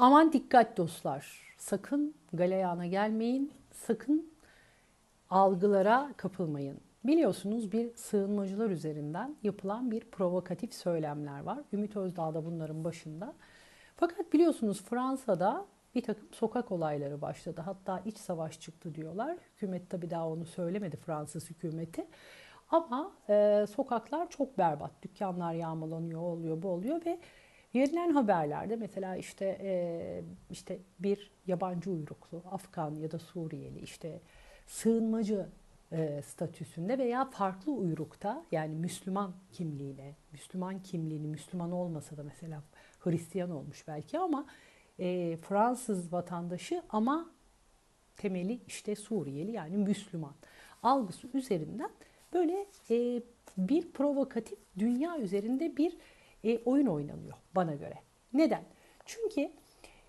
Aman dikkat dostlar. Sakın galeyana gelmeyin. Sakın algılara kapılmayın. Biliyorsunuz bir sığınmacılar üzerinden yapılan bir provokatif söylemler var. Ümit Özdağ da bunların başında. Fakat biliyorsunuz Fransa'da bir takım sokak olayları başladı. Hatta iç savaş çıktı diyorlar. Hükümet tabi daha onu söylemedi Fransız hükümeti. Ama e, sokaklar çok berbat. Dükkanlar yağmalanıyor, oluyor, bu oluyor ve verilen haberlerde mesela işte e, işte bir yabancı uyruklu, Afgan ya da Suriyeli işte sığınmacı e, statüsünde veya farklı uyrukta yani Müslüman kimliğiyle, Müslüman kimliğini Müslüman olmasa da mesela Hristiyan olmuş belki ama e, Fransız vatandaşı ama temeli işte Suriyeli yani Müslüman algısı üzerinden böyle e, bir provokatif dünya üzerinde bir e, oyun oynanıyor bana göre. Neden? Çünkü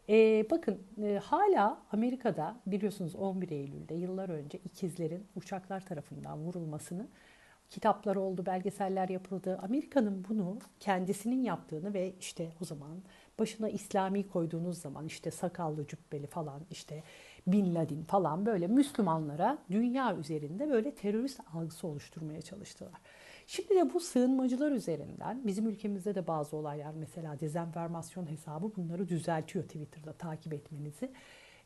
e, bakın e, hala Amerika'da biliyorsunuz 11 Eylül'de yıllar önce ikizlerin uçaklar tarafından vurulmasını kitaplar oldu, belgeseller yapıldı. Amerika'nın bunu kendisinin yaptığını ve işte o zaman başına İslami koyduğunuz zaman işte sakallı cübbeli falan işte Bin Laden falan böyle Müslümanlara dünya üzerinde böyle terörist algısı oluşturmaya çalıştılar. Şimdi de bu sığınmacılar üzerinden bizim ülkemizde de bazı olaylar mesela dezenformasyon hesabı bunları düzeltiyor Twitter'da takip etmenizi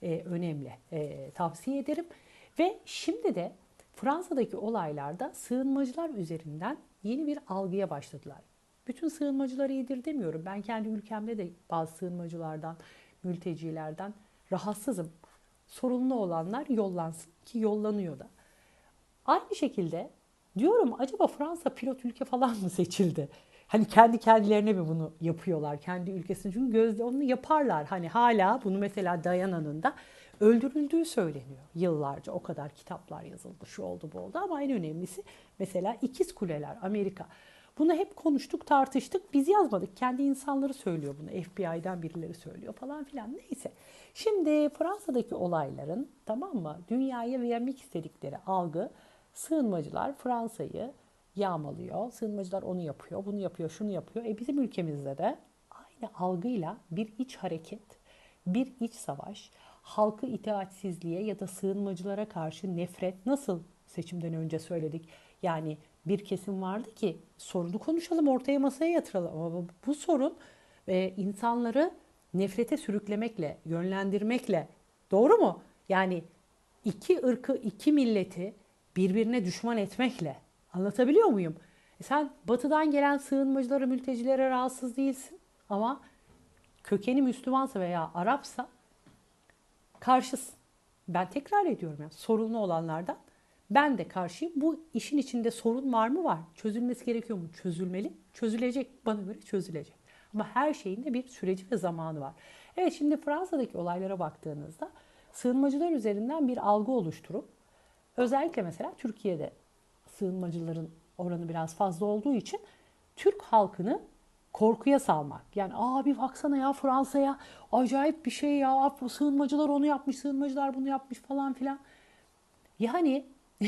e, önemli e, tavsiye ederim. Ve şimdi de Fransa'daki olaylarda sığınmacılar üzerinden yeni bir algıya başladılar. Bütün sığınmacılar iyidir demiyorum. Ben kendi ülkemde de bazı sığınmacılardan, mültecilerden rahatsızım. Sorunlu olanlar yollansın ki yollanıyor da. Aynı şekilde diyorum acaba Fransa pilot ülke falan mı seçildi? Hani kendi kendilerine mi bunu yapıyorlar kendi ülkesini? Çünkü gözde onu yaparlar. Hani hala bunu mesela Dayana'nın da öldürüldüğü söyleniyor yıllarca. O kadar kitaplar yazıldı, şu oldu bu oldu ama en önemlisi mesela ikiz kuleler Amerika. Bunu hep konuştuk, tartıştık. Biz yazmadık. Kendi insanları söylüyor bunu. FBI'den birileri söylüyor falan filan. Neyse. Şimdi Fransa'daki olayların tamam mı? Dünyaya vermek istedikleri algı sığınmacılar Fransa'yı yağmalıyor. Sığınmacılar onu yapıyor, bunu yapıyor, şunu yapıyor. E bizim ülkemizde de aynı algıyla bir iç hareket, bir iç savaş, halkı itaatsizliğe ya da sığınmacılara karşı nefret nasıl seçimden önce söyledik. Yani bir kesim vardı ki sorunu konuşalım ortaya masaya yatıralım ama bu sorun e, insanları nefrete sürüklemekle, yönlendirmekle doğru mu? Yani iki ırkı, iki milleti birbirine düşman etmekle anlatabiliyor muyum? E sen batıdan gelen sığınmacılara, mültecilere rahatsız değilsin ama kökeni Müslümansa veya Arapsa karşısın. Ben tekrar ediyorum ya sorunlu olanlardan ben de karşıyım. Bu işin içinde sorun var mı? Var. Çözülmesi gerekiyor mu? Çözülmeli. Çözülecek. Bana göre çözülecek. Ama her şeyin de bir süreci ve zamanı var. Evet şimdi Fransa'daki olaylara baktığınızda sığınmacılar üzerinden bir algı oluşturup özellikle mesela Türkiye'de sığınmacıların oranı biraz fazla olduğu için Türk halkını korkuya salmak. Yani abi baksana ya Fransa'ya acayip bir şey ya sığınmacılar onu yapmış, sığınmacılar bunu yapmış falan filan. Yani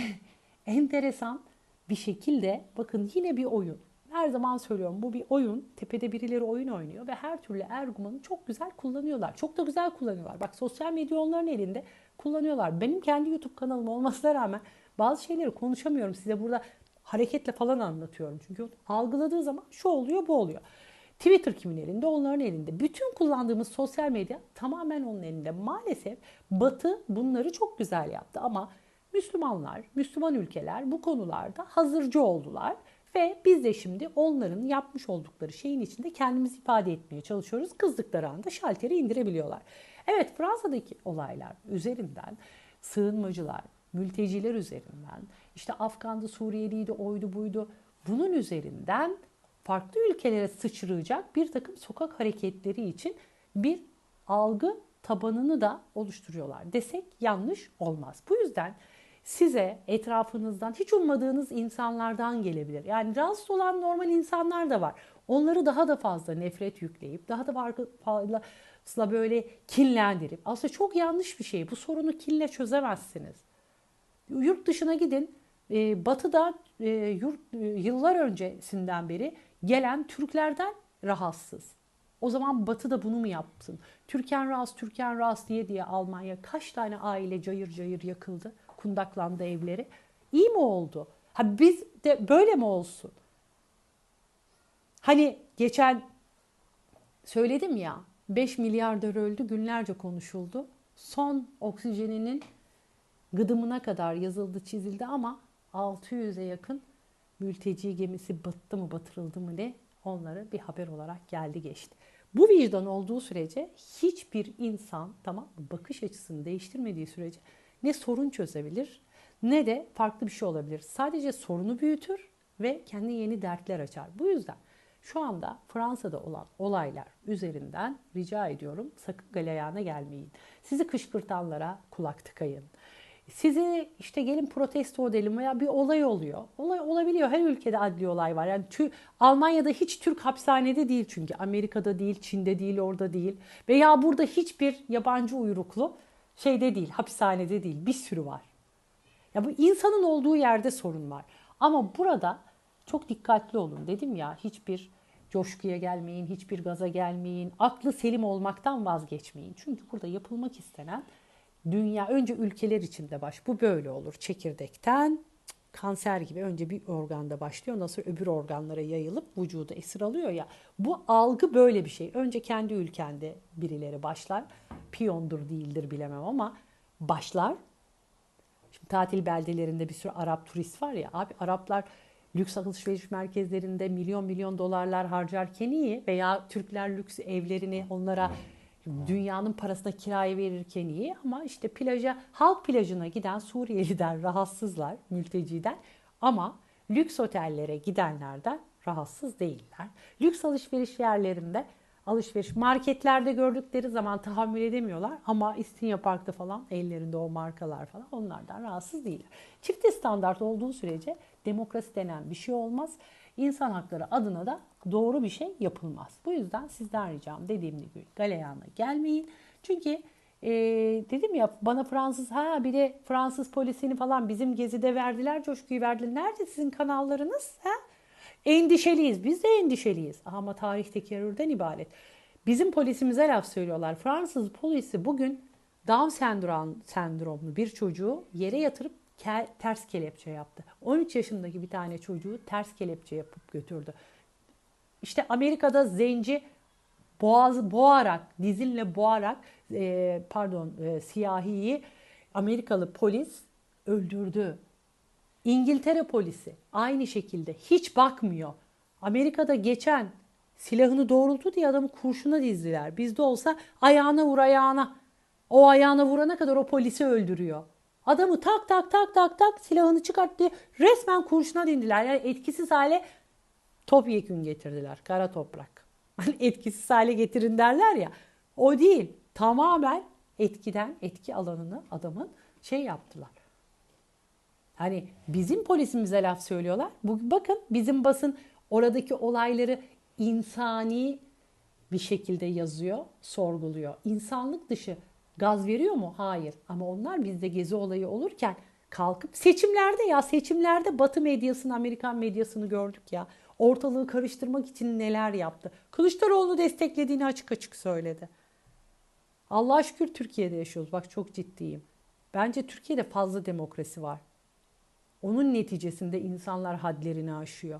enteresan bir şekilde bakın yine bir oyun. Her zaman söylüyorum bu bir oyun. Tepede birileri oyun oynuyor ve her türlü ergumanı çok güzel kullanıyorlar. Çok da güzel kullanıyorlar. Bak sosyal medya onların elinde kullanıyorlar. Benim kendi YouTube kanalım olmasına rağmen bazı şeyleri konuşamıyorum. Size burada hareketle falan anlatıyorum. Çünkü algıladığı zaman şu oluyor bu oluyor. Twitter kimin elinde? Onların elinde. Bütün kullandığımız sosyal medya tamamen onun elinde. Maalesef Batı bunları çok güzel yaptı ama Müslümanlar, Müslüman ülkeler bu konularda hazırcı oldular ve biz de şimdi onların yapmış oldukları şeyin içinde kendimizi ifade etmeye çalışıyoruz. Kızdıkları anda şalteri indirebiliyorlar. Evet Fransa'daki olaylar üzerinden sığınmacılar, mülteciler üzerinden, işte Afgan'dı, Suriyeliydi, oydu buydu. Bunun üzerinden farklı ülkelere sıçrayacak bir takım sokak hareketleri için bir algı tabanını da oluşturuyorlar desek yanlış olmaz. Bu yüzden size etrafınızdan hiç ummadığınız insanlardan gelebilir. Yani rahatsız olan normal insanlar da var. Onları daha da fazla nefret yükleyip daha da fazla böyle kinlendirip aslında çok yanlış bir şey. Bu sorunu kinle çözemezsiniz. Yurt dışına gidin. E, batı'da e, yurt, e, yıllar öncesinden beri gelen Türklerden rahatsız. O zaman Batı da bunu mu yapsın? Türken Ras, Türken Ras diye diye Almanya kaç tane aile cayır cayır yakıldı, kundaklandı evleri. İyi mi oldu? Ha biz de böyle mi olsun? Hani geçen söyledim ya 5 milyarder öldü günlerce konuşuldu. Son oksijeninin gıdımına kadar yazıldı çizildi ama 600'e yakın mülteci gemisi battı mı batırıldı mı ne onları bir haber olarak geldi geçti. Bu vicdan olduğu sürece hiçbir insan tamam bakış açısını değiştirmediği sürece ne sorun çözebilir ne de farklı bir şey olabilir. Sadece sorunu büyütür ve kendi yeni dertler açar. Bu yüzden şu anda Fransa'da olan olaylar üzerinden rica ediyorum sakın galeyana gelmeyin. Sizi kışkırtanlara kulak tıkayın. Sizi işte gelin protesto edelim veya bir olay oluyor. Olay olabiliyor. Her ülkede adli olay var. Yani tü, Almanya'da hiç Türk hapishanede değil çünkü. Amerika'da değil, Çin'de değil, orada değil. Veya burada hiçbir yabancı uyruklu şeyde değil, hapishanede değil. Bir sürü var. Ya bu insanın olduğu yerde sorun var. Ama burada çok dikkatli olun. Dedim ya hiçbir coşkuya gelmeyin, hiçbir gaza gelmeyin. Aklı selim olmaktan vazgeçmeyin. Çünkü burada yapılmak istenen dünya önce ülkeler içinde baş. Bu böyle olur. Çekirdekten kanser gibi önce bir organda başlıyor. Sonra öbür organlara yayılıp vücuda esir alıyor ya. Bu algı böyle bir şey. Önce kendi ülkende birileri başlar. Piyondur değildir bilemem ama başlar. Şimdi tatil beldelerinde bir sürü Arap turist var ya. Abi Araplar lüks alışveriş merkezlerinde milyon milyon dolarlar harcarken iyi veya Türkler lüks evlerini onlara dünyanın parasına kiraya verirken iyi ama işte plaja halk plajına giden Suriyeli'den rahatsızlar mülteciden ama lüks otellere gidenlerden rahatsız değiller. Lüks alışveriş yerlerinde alışveriş marketlerde gördükleri zaman tahammül edemiyorlar ama İstinye Park'ta falan ellerinde o markalar falan onlardan rahatsız değiller. Çifte standart olduğu sürece demokrasi denen bir şey olmaz. İnsan hakları adına da doğru bir şey yapılmaz. Bu yüzden sizden ricam dediğim gibi galeyana gelmeyin. Çünkü e, dedim ya bana Fransız ha bir de Fransız polisini falan bizim gezide verdiler coşkuyu verdiler. Nerede sizin kanallarınız? Ha? Endişeliyiz. Biz de endişeliyiz. Ama tarih tekerrürden ibaret. Bizim polisimize laf söylüyorlar. Fransız polisi bugün Down sendrom, sendromlu bir çocuğu yere yatırıp ke, ters kelepçe yaptı. 13 yaşındaki bir tane çocuğu ters kelepçe yapıp götürdü. İşte Amerika'da zenci boğazı boğarak, dizinle boğarak e, pardon e, siyahiyi Amerikalı polis öldürdü. İngiltere polisi aynı şekilde hiç bakmıyor. Amerika'da geçen silahını doğrultu diye adamı kurşuna dizdiler. Bizde olsa ayağına vur ayağına. O ayağına vurana kadar o polisi öldürüyor. Adamı tak tak tak tak tak silahını çıkarttı. Resmen kurşuna dindiler. Yani etkisiz hale topyekün getirdiler. Kara toprak. Hani etkisiz hale getirin derler ya. O değil. Tamamen etkiden, etki alanını adamın şey yaptılar. Hani bizim polisimize laf söylüyorlar. Bakın bizim basın oradaki olayları insani bir şekilde yazıyor, sorguluyor. İnsanlık dışı gaz veriyor mu? Hayır. Ama onlar bizde gezi olayı olurken kalkıp seçimlerde ya seçimlerde Batı medyasını, Amerikan medyasını gördük ya. Ortalığı karıştırmak için neler yaptı. Kılıçdaroğlu desteklediğini açık açık söyledi. Allah'a şükür Türkiye'de yaşıyoruz. Bak çok ciddiyim. Bence Türkiye'de fazla demokrasi var. Onun neticesinde insanlar hadlerini aşıyor.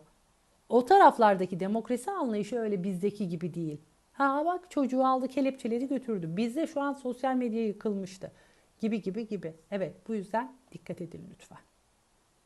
O taraflardaki demokrasi anlayışı öyle bizdeki gibi değil. Ha bak çocuğu aldı kelepçeleri götürdü. Bizde şu an sosyal medya yıkılmıştı. Gibi gibi gibi. Evet bu yüzden dikkat edin lütfen.